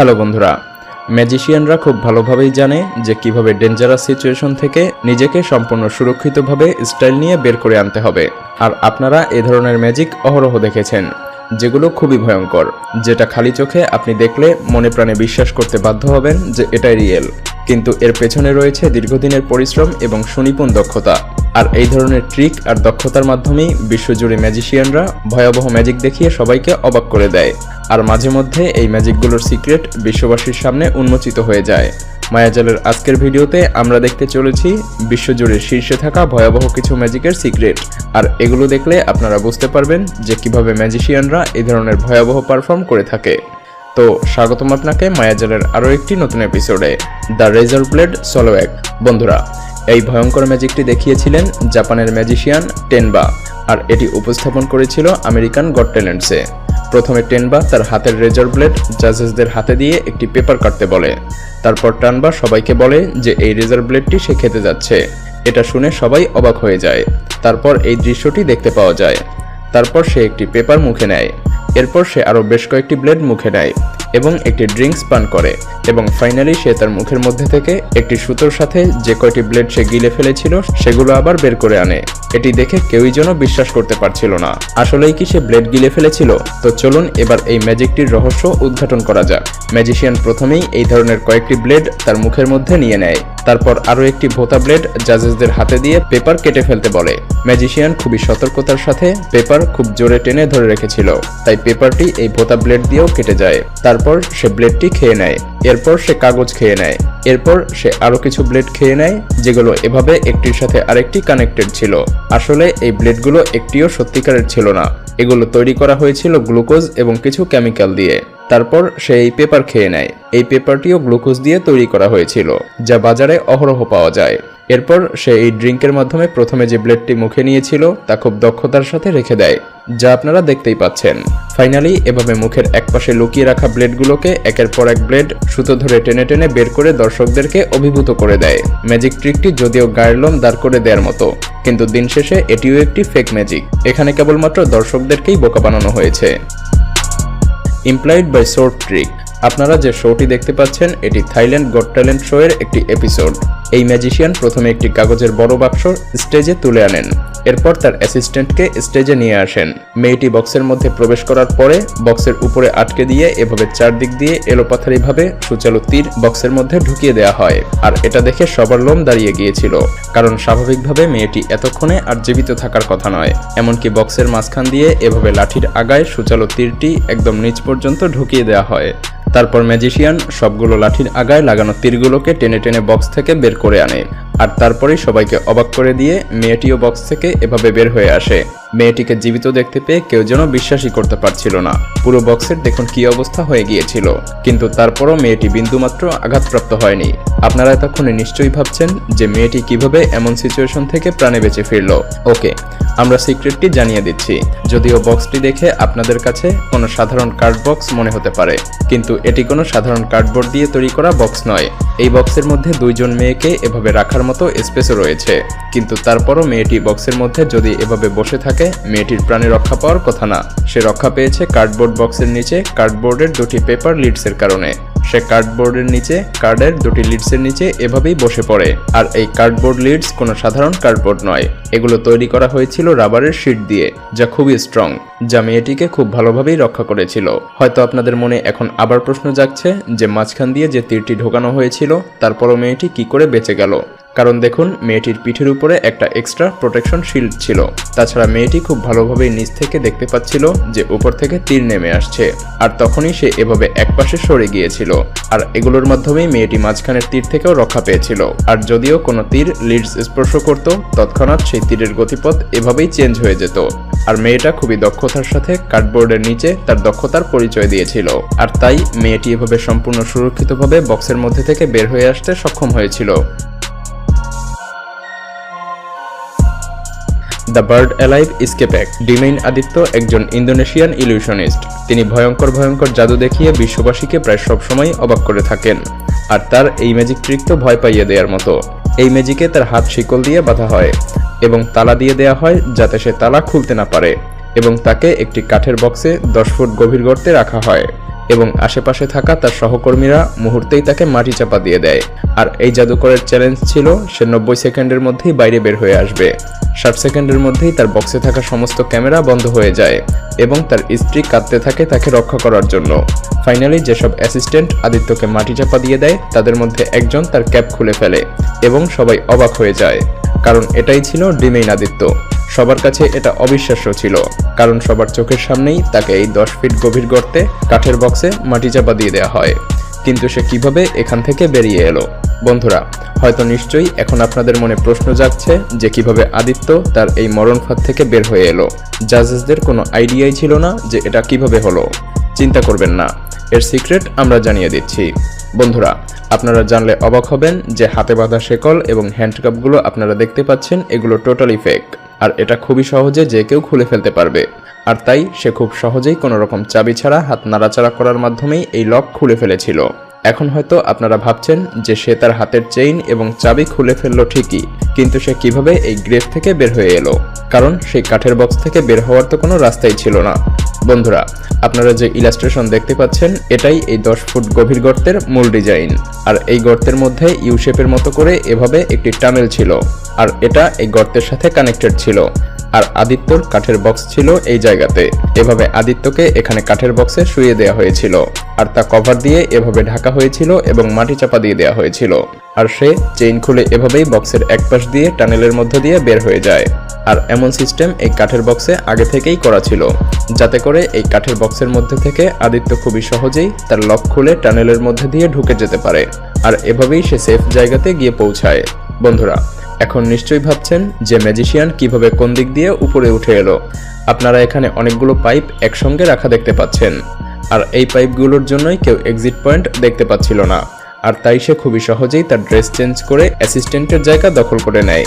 Hello বন্ধুরা ম্যাজিশিয়ানরা খুব ভালোভাবেই জানে যে কীভাবে ডেঞ্জারাস সিচুয়েশন থেকে নিজেকে সম্পূর্ণ সুরক্ষিতভাবে স্টাইল নিয়ে বের করে আনতে হবে। আর আপনারা এ ধরনের ম্যাজিক অহরহ দেখেছেন, যেগুলো খুবই ভয়ঙ্কর, যেটা খালি চোখে আপনি দেখলে মনে প্রাণে বিশ্বাস করতে বাধ্য হবেন যে এটাই রিয়েল কিন্তু এর পেছনে রয়েছে দীর্ঘদিনের পরিশ্রম এবং সুনিপুণ দক্ষতা। আর এই ধরনের ট্রিক আর দক্ষতার মাধ্যমেই বিশ্বজুড়ে ম্যাজিশিয়ানরা ভয়াবহ ম্যাজিক দেখিয়ে সবাইকে অবাক করে দেয়। আর মাঝে মধ্যে এই ম্যাজিকগুলোর সিক্রেট বিশ্ববাসীর সামনে উন্মোচিত হয়ে যায়। মায়াজালের আজকের ভিডিওতে আমরা দেখতে চলেছি বিশ্বজুড়ে শীর্ষে থাকা ভয়াবহ কিছু ম্যাজিকের সিক্রেট। আর এগুলো দেখলে আপনারা বুঝতে পারবেন যে কীভাবে ম্যাজিশিয়ানরা এই ধরনের ভয়াবহ পারফর্ম করে থাকে। তো স্বাগতম আপনাকে মায়াজালের আরও একটি নতুন এপিসোডে দ্য রেজার ব্লেড সলো এক বন্ধুরা, এই ভয়ঙ্কর ম্যাজিকটি দেখিয়েছিলেন জাপানের ম্যাজিশিয়ান টেনবা আর এটি উপস্থাপন করেছিল আমেরিকান গড ট্যালেন্টসে প্রথমে টেনবা তার হাতের রেজার ব্লেড জাজেসদের হাতে দিয়ে একটি পেপার কাটতে বলে। তারপর টানবা সবাইকে বলে যে এই রেজার ব্লেডটি সে খেতে যাচ্ছে। এটা শুনে সবাই অবাক হয়ে যায়। তারপর এই দৃশ্যটি দেখতে পাওয়া যায়। তারপর সে একটি পেপার মুখে নেয়। এরপর সে আরও বেশ কয়েকটি ব্লেড মুখে নেয় এবং একটি ড্রিঙ্কস পান করে এবং ফাইনালি সে তার মুখের মধ্যে থেকে একটি সুতোর সাথে যে কয়টি ব্লেড সে গিলে ফেলেছিল সেগুলো আবার বের করে আনে। এটি দেখে কেউই যেন বিশ্বাস করতে পারছিল না। আসলেই কি সে ব্লেড গিলে ফেলেছিল? তো চলুন এবার এই ম্যাজিকটির রহস্য উদ্ঘাটন করা যাক। ম্যাজিশিয়ান প্রথমেই এই ধরনের কয়েকটি ব্লেড তার মুখের মধ্যে নিয়ে নেয়। তারপর আরও একটি ভোতা ব্লেড জাজেসদের হাতে দিয়ে পেপার কেটে ফেলতে বলে। ম্যাজিশিয়ান খুবই সতর্কতার সাথে পেপার খুব জোরে টেনে ধরে রেখেছিল, তাই পেপারটি এই ভোতা ব্লেড দিয়েও কেটে যায়। তারপর সে ব্লেডটি খেয়ে নেয়, এরপর সে কাগজ খেয়ে নেয়, এরপর সে আরও কিছু ব্লেড খেয়ে নেয়, যেগুলো এভাবে একটির সাথে আরেকটি কানেক্টেড ছিল। আসলে এই ব্লেডগুলো একটিও সত্যিকারের ছিল না। এগুলো তৈরি করা হয়েছিল গ্লুকোজ এবং কিছু কেমিক্যাল দিয়ে। তারপর সে এই পেপার খেয়ে নেয়। এই পেপারটিও গ্লুকোজ দিয়ে তৈরি করা হয়েছিল, যা বাজারে অহরহ পাওয়া যায়। এরপর সে এই ড্রিঙ্কের মাধ্যমে প্রথমে যে ব্লেডটি মুখে নিয়েছিল, তা খুব দক্ষতার সাথে রেখে দেয়, যা আপনারা দেখতেই পাচ্ছেন। ফাইনালি এভাবে মুখের একপাশে লুকিয়ে রাখা ব্লেডগুলোকে একের পর এক ব্লেড সুতো ধরে টেনে টেনে বের করে দর্শকদেরকে অভিভূত করে দেয়। ম্যাজিক ট্রিকটি যদিও গায়েরলম দাঁড় করে দেওয়ার মতো, কিন্তু দিন শেষে এটিও একটি ফেক ম্যাজিক এখানে কেবলমাত্র দর্শকদেরকেই বোকা বানানো হয়েছে। ইমপ্লয়েড বাই শোর্ট ট্রিক আপনারা যে শোটি দেখতে পাচ্ছেন, এটি থাইল্যান্ড গড ট্যালেন্ট শো এর একটি এপিসোড এই ম্যাজিশিয়ান প্রথমে একটি কাগজের বড় বাক্স স্টেজে তুলে আনেন। এরপর তার অ্যাসিস্ট্যান্টকে স্টেজে নিয়ে আসেন। মেয়েটি বক্সের মধ্যে প্রবেশ করার পরে বক্সের উপরে আটকে দিয়ে এভাবে চারদিক দিয়ে এলোপাথারিভাবে সুচালু তীর বক্সের মধ্যে ঢুকিয়ে দেওয়া হয়। আর এটা দেখে সবার লোম দাঁড়িয়ে গিয়েছিল। কারণ স্বাভাবিকভাবে মেয়েটি এতক্ষণে আর জীবিত থাকার কথা নয়। এমনকি বক্সের মাঝখান দিয়ে এভাবে লাঠির আগায় সুচালু তীরটি একদম নিচ পর্যন্ত ঢুকিয়ে দেওয়া হয়। তারপর ম্যাজিশিয়ান সবগুলো লাঠির আগায় লাগানো তীরগুলোকে টেনে টেনে বক্স থেকে বের করে আনে। আর তারপরেই সবাইকে অবাক করে দিয়ে মেয়েটিও বক্স থেকে এভাবে বের হয়ে আসে। মেয়েটিকে জীবিত দেখতে পেয়ে কেউ যেন বিশ্বাসই করতে পারছিল না। পুরো বক্সের দেখুন কি অবস্থা হয়ে গিয়েছিল। কিন্তু তারপরও মেয়েটি বিন্দুমাত্র আঘাতপ্রাপ্ত হয়নি। আপনারা এতক্ষণে নিশ্চয়ই ভাবছেন যে মেয়েটি কীভাবে এমন সিচুয়েশন থেকে প্রাণে বেঁচে ফিরল। ওকে আমরা সিক্রেটটি জানিয়ে দিচ্ছি। যদিও বক্সটি দেখে আপনাদের কাছে কোনো সাধারণ কার্ড বক্স মনে হতে পারে। কিন্তু এটি কোনো সাধারণ কার্ডবোর্ড দিয়ে তৈরি করা বক্স নয়। এই বক্সের মধ্যে দুইজন মেয়েকে এভাবে রাখার মতো স্পেসও রয়েছে। কিন্তু তারপরও মেয়েটি বক্সের মধ্যে যদি এভাবে বসে থাকে, মেয়েটির প্রাণে রক্ষা পাওয়ার কথা না। সে রক্ষা পেয়েছে কার্ডবোর্ড বক্সের নিচে কার্ডবোর্ডের দুটি পেপার লিডসের কারণে। সে কার্ডবোর্ডের নিচে কার্ডের দুটি লিডসের নিচে এভাবেই বসে পড়ে। আর এই কার্ডবোর্ড লিডস কোনো সাধারণ কার্ডবোর্ড নয়। এগুলো তৈরি করা হয়েছিল রাবারের শিট দিয়ে, যা খুবই স্ট্রং যা মেয়েটিকে খুব ভালোভাবেই রক্ষা করেছিল। হয়তো আপনাদের মনে এখন আবার প্রশ্ন জাগছে যে মাঝখান দিয়ে যে তীরটি ঢোকানো হয়েছিল, তারপরও মেয়েটি কি করে বেঁচে গেল? কারণ দেখুন, মেয়েটির পিঠের উপরে একটা এক্সট্রা প্রোটেকশন শিল্ড ছিল। তাছাড়া মেয়েটি খুব ভালোভাবে নিচ থেকে দেখতে পাচ্ছিল যে উপর থেকে তীর নেমে আসছে। আর তখনই সে এভাবে একপাশে সরে গিয়েছিল। আর এগুলোর মাধ্যমেই মেয়েটি মাঝখানের তীর থেকেও রক্ষা পেয়েছিল। আর যদিও কোনো তীর লিডস স্পর্শ করত, তৎক্ষণাৎ সেই তীরের গতিপথ এভাবেই চেঞ্জ হয়ে যেত। আর মেয়েটা খুবই দক্ষতার সাথে কার্ডবোর্ডের নিচে তার দক্ষতার পরিচয় দিয়েছিল। আর তাই মেয়েটি এভাবে সম্পূর্ণ সুরক্ষিতভাবে বক্সের মধ্যে থেকে বের হয়ে আসতে সক্ষম হয়েছিল। The bird alive escape Demian Aditya একজন ইন্দোনেশিয়ান ইলিউশনিস্ট তিনি ভয়ঙ্কর ভয়ঙ্কর জাদু দেখিয়ে বিশ্ববাসীকে প্রায় সবসময় অবাক করে থাকেন। আর তার এই ম্যাজিক ট্রিক তো ভয় পাইয়ে দেওয়ার মতো। এই ম্যাজিকে তার হাত শিকল দিয়ে বাঁধা হয় এবং তালা দিয়ে দেয়া হয় যাতে সে তালা খুলতে না পারে এবং তাকে একটি কাঠের বক্সে দশ ফুট গভীর গর্তে রাখা হয় এবং আশেপাশে থাকা তার সহকর্মীরা মুহূর্তেই তাকে মাটি চাপা দিয়ে দেয়। আর এই জাদুকরের চ্যালেঞ্জ ছিল সে নব্বই সেকেন্ডের মধ্যেই বাইরে বের হয়ে আসবে। ষাট সেকেন্ডের মধ্যেই তার বক্সে থাকা সমস্ত ক্যামেরা বন্ধ হয়ে যায় এবং তার স্ত্রী কাঁদতে থাকে তাকে রক্ষা করার জন্য। ফাইনালি যেসব অ্যাসিস্ট্যান্ট আদিত্যকে মাটি চাপা দিয়ে দেয়, তাদের মধ্যে একজন তার ক্যাপ খুলে ফেলে এবং সবাই অবাক হয়ে যায়। কারণ এটাই ছিল ডিমেইন আদিত্য। সবার কাছে এটা অবিশ্বাস্য ছিল। কারণ সবার চোখের সামনেই তাকে এই দশ ফিট গভীর গর্তে, কাঠের বক্সে মাটি চাপা দিয়ে দেওয়া হয়। কিন্তু সে কীভাবে এখান থেকে বেরিয়ে এলো? বন্ধুরা, হয়তো নিশ্চয়ই এখন আপনাদের মনে প্রশ্ন জাগছে যে কীভাবে আদিত্য তার এই মরণ ফাঁদ থেকে বের হয়ে এলো। জাজেসদের কোনো আইডিয়াই ছিল না যে এটা কীভাবে হলো। চিন্তা করবেন না, এর সিক্রেট আমরা জানিয়ে দিচ্ছি। বন্ধুরা, আপনারা জানলে অবাক হবেন যে হাতে বাঁধা শেকল এবং হ্যান্ডকাপগুলো আপনারা দেখতে পাচ্ছেন, এগুলো টোটালি ফেক। আর এটা খুবই সহজে যে কেউ খুলে ফেলতে পারবে। আর তাই সে খুব সহজেই কোনো রকম চাবি ছাড়া হাত নাড়াচাড়া করার মাধ্যমেই এই লক খুলে ফেলেছিল। এখন হয়তো আপনারা ভাবছেন যে সে তার হাতের চেইন এবং চাবি খুলে ফেলল ঠিকই, কিন্তু সে কীভাবে এই গ্রেফ থেকে বের হয়ে এলো? কারণ সেই কাঠের বক্স থেকে বের হওয়ার তো কোনো রাস্তাই ছিল না। বন্ধুরা, আপনারা যে ইলাস্ট্রেশন দেখতে পাচ্ছেন, এটাই এই দশ ফুট গভীর গর্তের মূল ডিজাইন। আর এই গর্তের মধ্যে ইউ শেপের মতো করে এভাবে একটি টানেল ছিল। আর এটা এই গর্তের সাথে কানেক্টেড ছিল। আর আদিত্যর কাঠের বক্স ছিল এই জায়গাতে। এভাবে আদিত্যকে এখানে কাঠের বক্সে শুয়ে দেওয়া হয়েছিল। আর তা কভার দিয়ে এভাবে ঢাকা হয়েছিল এবং মাটি চাপা দিয়ে দেওয়া হয়েছিল। আর সে চেইন খুলে এভাবেই বক্সের এক পাশ দিয়ে টানেলের মধ্য দিয়ে বের হয়ে যায়। আর এমন সিস্টেম এই কাঠের বক্সে আগে থেকেই করা ছিল। যাতে করে এই কাঠের বক্সের মধ্যে থেকে আদিত্য খুবই সহজেই তার লক খুলে টানেলের মধ্যে দিয়ে ঢুকে যেতে পারে। আর এভাবেই সে সেফ জায়গাতে গিয়ে পৌঁছায়। বন্ধুরা এখন নিশ্চয়ই ভাবছেন যে ম্যাজিশিয়ান কীভাবে কোন দিক দিয়ে উপরে উঠে এলো। আপনারা এখানে অনেকগুলো পাইপ একসঙ্গে রাখা দেখতে পাচ্ছেন। আর এই পাইপগুলোর জন্যই কেউ এক্সিট পয়েন্ট দেখতে পাচ্ছিল না। আর তাই সে খুবই সহজেই তার ড্রেস চেঞ্জ করে অ্যাসিস্ট্যান্টের জায়গা দখল করে নেয়।